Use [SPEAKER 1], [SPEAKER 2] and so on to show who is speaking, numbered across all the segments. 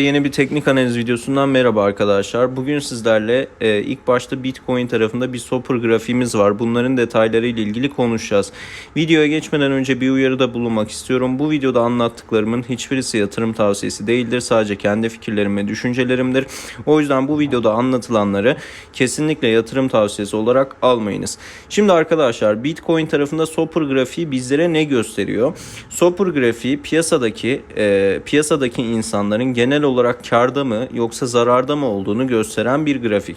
[SPEAKER 1] Yeni bir teknik analiz videosundan merhaba arkadaşlar. Bugün sizlerle e, ilk başta Bitcoin tarafında bir Soper grafiğimiz var. Bunların detayları ile ilgili konuşacağız. Videoya geçmeden önce bir uyarıda bulunmak istiyorum. Bu videoda anlattıklarımın hiçbirisi yatırım tavsiyesi değildir. Sadece kendi fikirlerim ve düşüncelerimdir. O yüzden bu videoda anlatılanları kesinlikle yatırım tavsiyesi olarak almayınız. Şimdi arkadaşlar Bitcoin tarafında Soper grafiği bizlere ne gösteriyor? Soper grafiği piyasadaki e, piyasadaki insanların genel olarak karda mı yoksa zararda mı olduğunu gösteren bir grafik.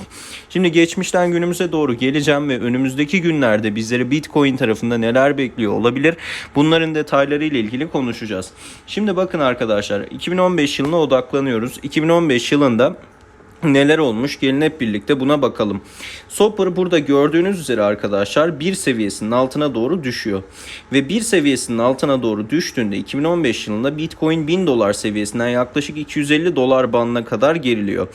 [SPEAKER 1] Şimdi geçmişten günümüze doğru geleceğim ve önümüzdeki günlerde bizleri Bitcoin tarafında neler bekliyor olabilir? Bunların detayları ile ilgili konuşacağız. Şimdi bakın arkadaşlar 2015 yılına odaklanıyoruz. 2015 yılında neler olmuş gelin hep birlikte buna bakalım. Soper burada gördüğünüz üzere arkadaşlar bir seviyesinin altına doğru düşüyor. Ve bir seviyesinin altına doğru düştüğünde 2015 yılında Bitcoin 1000 dolar seviyesinden yaklaşık 250 dolar bandına kadar geriliyor.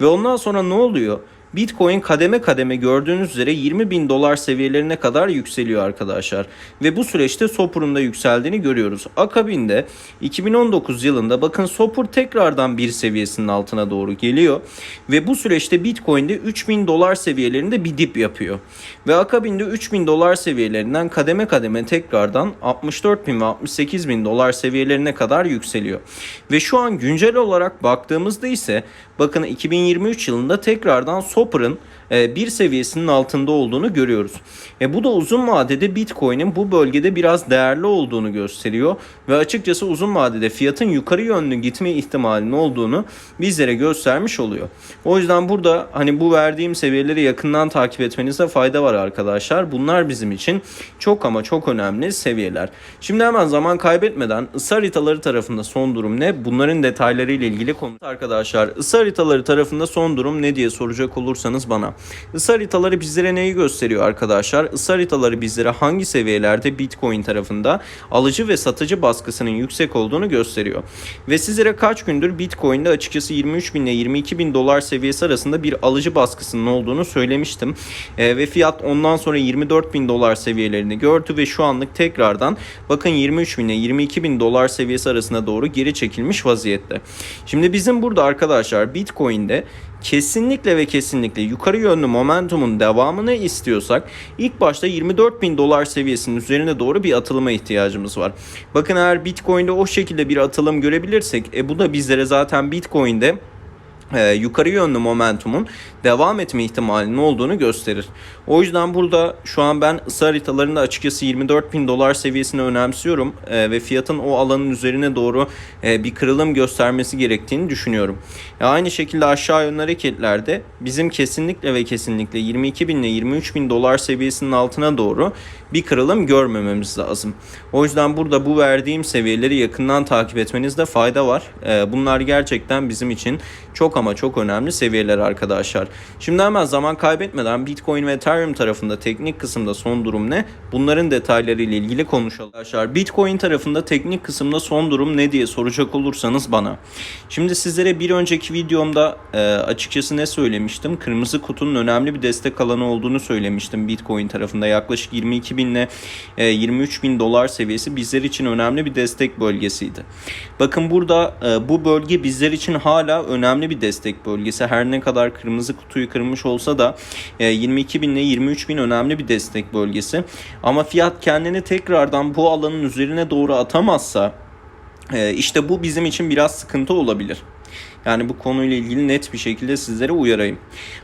[SPEAKER 1] Ve ondan sonra ne oluyor? Bitcoin kademe kademe gördüğünüz üzere 20 bin dolar seviyelerine kadar yükseliyor arkadaşlar. Ve bu süreçte Soper'ın da yükseldiğini görüyoruz. Akabinde 2019 yılında bakın Soper tekrardan bir seviyesinin altına doğru geliyor. Ve bu süreçte Bitcoin'de 3000 dolar seviyelerinde bir dip yapıyor. Ve akabinde 3000 dolar seviyelerinden kademe kademe tekrardan 64 bin ve 68 bin dolar seviyelerine kadar yükseliyor. Ve şu an güncel olarak baktığımızda ise bakın 2023 yılında tekrardan Soper'ın e, bir seviyesinin altında olduğunu görüyoruz. E, bu da uzun vadede Bitcoin'in bu bölgede biraz değerli olduğunu gösteriyor ve açıkçası uzun vadede fiyatın yukarı yönlü gitme ihtimalinin olduğunu bizlere göstermiş oluyor. O yüzden burada hani bu verdiğim seviyeleri yakından takip etmenizde fayda var arkadaşlar. Bunlar bizim için çok ama çok önemli seviyeler. Şimdi hemen zaman kaybetmeden ısı haritaları tarafında son durum ne? Bunların detayları ile ilgili konu. Arkadaşlar ısı haritaları tarafında son durum ne diye soracak olursanız bana. Isı haritaları bizlere neyi gösteriyor arkadaşlar? Isı haritaları bizlere hangi seviyelerde Bitcoin tarafında alıcı ve satıcı baskısının yüksek olduğunu gösteriyor. Ve sizlere kaç gündür Bitcoin'de açıkçası 23 bin ile 22 bin dolar seviyesi arasında bir alıcı baskısının olduğunu söylemiştim. E, ve fiyat ondan sonra 24 bin dolar seviyelerini gördü ve şu anlık tekrardan bakın 23 bin ile 22 bin dolar seviyesi arasına doğru geri çekilmiş vaziyette. Şimdi bizim burada arkadaşlar Bitcoin'de kesinlikle ve kesinlikle yukarı yönlü momentumun devamını istiyorsak ilk başta 24 bin dolar seviyesinin üzerine doğru bir atılıma ihtiyacımız var. Bakın eğer Bitcoin'de o şekilde bir atılım görebilirsek e bu da bizlere zaten Bitcoin'de e, yukarı yönlü momentumun devam etme ihtimalinin olduğunu gösterir. O yüzden burada şu an ben ısı haritalarında açıkçası 24 bin dolar seviyesini önemsiyorum e, ve fiyatın o alanın üzerine doğru e, bir kırılım göstermesi gerektiğini düşünüyorum. E, aynı şekilde aşağı yönlü hareketlerde bizim kesinlikle ve kesinlikle 22 bin ile 23 bin dolar seviyesinin altına doğru bir kırılım görmememiz lazım. O yüzden burada bu verdiğim seviyeleri yakından takip etmenizde fayda var. E, bunlar gerçekten bizim için çok ama çok önemli seviyeler arkadaşlar. Şimdi hemen zaman kaybetmeden Bitcoin ve Ethereum tarafında teknik kısımda son durum ne? Bunların detayları ile ilgili konuşalım. Arkadaşlar Bitcoin tarafında teknik kısımda son durum ne diye soracak olursanız bana. Şimdi sizlere bir önceki videomda e, açıkçası ne söylemiştim? Kırmızı kutunun önemli bir destek alanı olduğunu söylemiştim Bitcoin tarafında. Yaklaşık 22 bin ile e, 23 bin dolar seviyesi bizler için önemli bir destek bölgesiydi. Bakın burada e, bu bölge bizler için hala önemli bir destek bölgesi. Her ne kadar kırmızı kutuyu kırmış olsa da e, 22 bin ile 23 bin önemli bir destek bölgesi. Ama fiyat kendini tekrardan bu alanın üzerine doğru atamazsa e, işte bu bizim için biraz sıkıntı olabilir. Yani bu konuyla ilgili net bir şekilde sizlere uyarayım.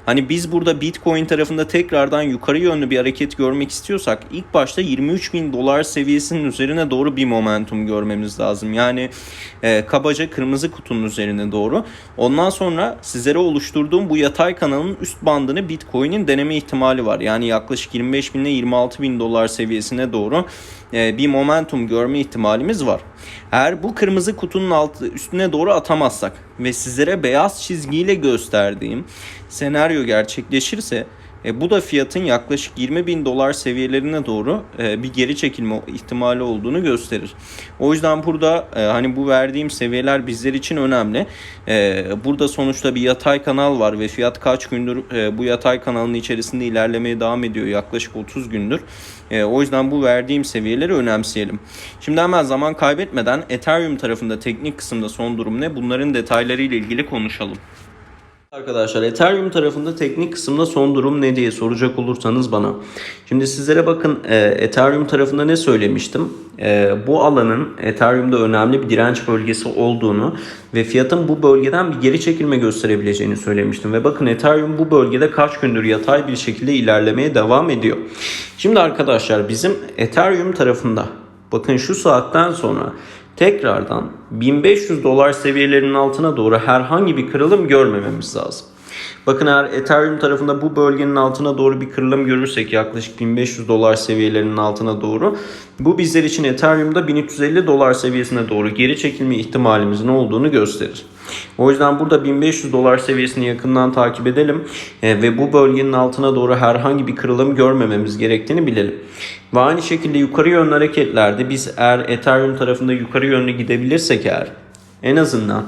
[SPEAKER 1] Hani biz burada Bitcoin tarafında tekrardan yukarı yönlü bir hareket görmek istiyorsak ilk başta 23 bin dolar seviyesinin üzerine doğru bir momentum görmemiz lazım. Yani e, kabaca kırmızı kutunun üzerine doğru. Ondan sonra sizlere oluşturduğum bu yatay kanalın üst bandını Bitcoin'in deneme ihtimali var. Yani yaklaşık 25 bin ile 26 bin dolar seviyesine doğru e, bir momentum görme ihtimalimiz var. Eğer bu kırmızı kutunun altı üstüne doğru atamazsak ve sizlere beyaz çizgiyle gösterdiğim senaryo gerçekleşirse E, bu da fiyatın yaklaşık 20 bin dolar seviyelerine doğru e, bir geri çekilme ihtimali olduğunu gösterir. O yüzden burada e, hani bu verdiğim seviyeler bizler için önemli. E, burada sonuçta bir yatay kanal var ve fiyat kaç gündür e, bu yatay kanalın içerisinde ilerlemeye devam ediyor. Yaklaşık 30 gündür. E, o yüzden bu verdiğim seviyeleri önemseyelim. Şimdi hemen zaman kaybetmeden Ethereum tarafında teknik kısımda son durum ne? Bunların detaylarıyla ilgili konuşalım. Arkadaşlar Ethereum tarafında teknik kısımda son durum ne diye soracak olursanız bana. Şimdi sizlere bakın e, Ethereum tarafında ne söylemiştim? E, bu alanın Ethereum'da önemli bir direnç bölgesi olduğunu ve fiyatın bu bölgeden bir geri çekilme gösterebileceğini söylemiştim. Ve bakın Ethereum bu bölgede kaç gündür yatay bir şekilde ilerlemeye devam ediyor. Şimdi arkadaşlar bizim Ethereum tarafında bakın şu saatten sonra tekrardan 1500 dolar seviyelerinin altına doğru herhangi bir kırılım görmememiz lazım. Bakın eğer Ethereum tarafında bu bölgenin altına doğru bir kırılım görürsek yaklaşık 1500 dolar seviyelerinin altına doğru bu bizler için Ethereum'da 1350 dolar seviyesine doğru geri çekilme ihtimalimizin olduğunu gösterir. O yüzden burada 1500 dolar seviyesini yakından takip edelim e, ve bu bölgenin altına doğru herhangi bir kırılım görmememiz gerektiğini bilelim. Ve aynı şekilde yukarı yönlü hareketlerde biz eğer Ethereum tarafında yukarı yönlü gidebilirsek eğer en azından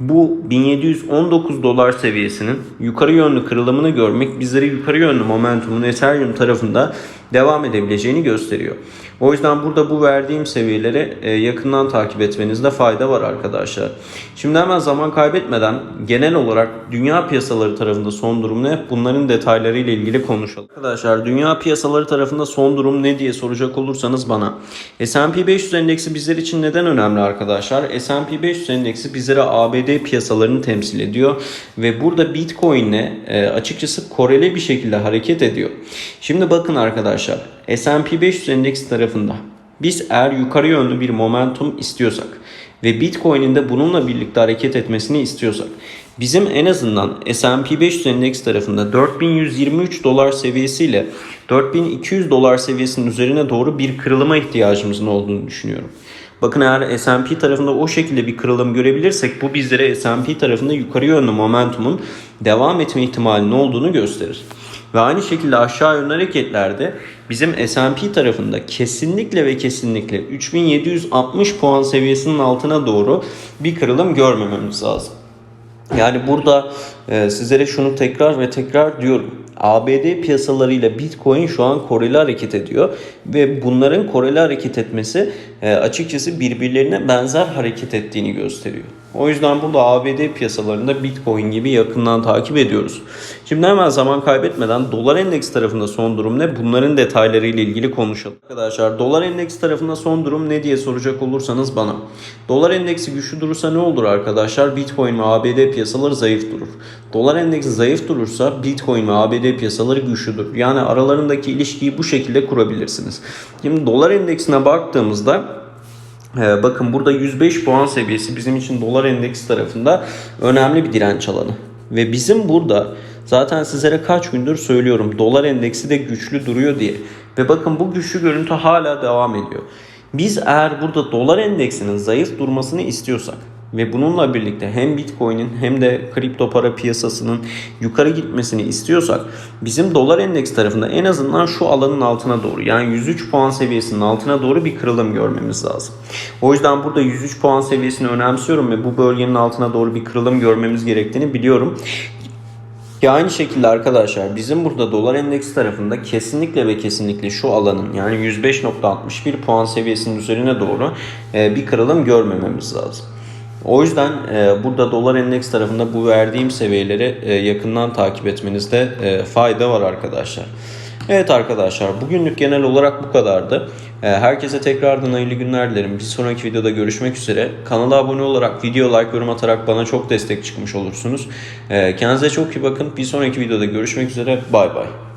[SPEAKER 1] bu 1719 dolar seviyesinin yukarı yönlü kırılımını görmek bizlere yukarı yönlü momentumun Ethereum tarafında devam edebileceğini gösteriyor. O yüzden burada bu verdiğim seviyeleri e, yakından takip etmenizde fayda var arkadaşlar. Şimdi hemen zaman kaybetmeden genel olarak dünya piyasaları tarafında son durum ne? Bunların detaylarıyla ilgili konuşalım. Arkadaşlar dünya piyasaları tarafında son durum ne diye soracak olursanız bana. S&P 500 endeksi bizler için neden önemli arkadaşlar? S&P 500 endeksi bizlere ABD piyasalarını temsil ediyor ve burada Bitcoin ile e, açıkçası koreli bir şekilde hareket ediyor. Şimdi bakın arkadaşlar S&P 500 endeksi tarafında biz eğer yukarı yönlü bir momentum istiyorsak ve Bitcoin'in de bununla birlikte hareket etmesini istiyorsak bizim en azından S&P 500 endeks tarafında 4123 dolar seviyesiyle 4200 dolar seviyesinin üzerine doğru bir kırılıma ihtiyacımızın olduğunu düşünüyorum. Bakın eğer S&P tarafında o şekilde bir kırılım görebilirsek bu bizlere S&P tarafında yukarı yönlü momentumun devam etme ihtimalinin olduğunu gösterir. Ve aynı şekilde aşağı yönlü hareketlerde bizim S&P tarafında kesinlikle ve kesinlikle 3760 puan seviyesinin altına doğru bir kırılım görmememiz lazım. Yani burada e, sizlere şunu tekrar ve tekrar diyorum. ABD piyasalarıyla Bitcoin şu an koreli hareket ediyor ve bunların koreli hareket etmesi e, açıkçası birbirlerine benzer hareket ettiğini gösteriyor. O yüzden burada ABD piyasalarında Bitcoin gibi yakından takip ediyoruz. Şimdi hemen zaman kaybetmeden dolar endeks tarafında son durum ne? Bunların detaylarıyla ilgili konuşalım. Arkadaşlar dolar endeks tarafında son durum ne diye soracak olursanız bana. Dolar endeksi güçlü durursa ne olur arkadaşlar? Bitcoin ve ABD piyasaları zayıf durur. Dolar endeksi zayıf durursa Bitcoin ve ABD piyasaları güçlüdür. Yani aralarındaki ilişkiyi bu şekilde kurabilirsiniz. Şimdi dolar endeksine baktığımızda bakın burada 105 puan seviyesi bizim için dolar endeksi tarafında önemli bir direnç alanı. Ve bizim burada zaten sizlere kaç gündür söylüyorum dolar endeksi de güçlü duruyor diye. Ve bakın bu güçlü görüntü hala devam ediyor. Biz eğer burada dolar endeksinin zayıf durmasını istiyorsak ve bununla birlikte hem Bitcoin'in hem de kripto para piyasasının yukarı gitmesini istiyorsak bizim dolar endeks tarafında en azından şu alanın altına doğru yani 103 puan seviyesinin altına doğru bir kırılım görmemiz lazım. O yüzden burada 103 puan seviyesini önemsiyorum ve bu bölgenin altına doğru bir kırılım görmemiz gerektiğini biliyorum. Ya aynı şekilde arkadaşlar bizim burada dolar endeks tarafında kesinlikle ve kesinlikle şu alanın yani 105.61 puan seviyesinin üzerine doğru e, bir kırılım görmememiz lazım. O yüzden e, burada dolar endeks tarafında bu verdiğim seviyeleri e, yakından takip etmenizde e, fayda var arkadaşlar. Evet arkadaşlar bugünlük genel olarak bu kadardı. E, herkese tekrardan hayırlı günler dilerim. Bir sonraki videoda görüşmek üzere. Kanala abone olarak, video like, yorum atarak bana çok destek çıkmış olursunuz. E, kendinize çok iyi bakın. Bir sonraki videoda görüşmek üzere. Bay bay.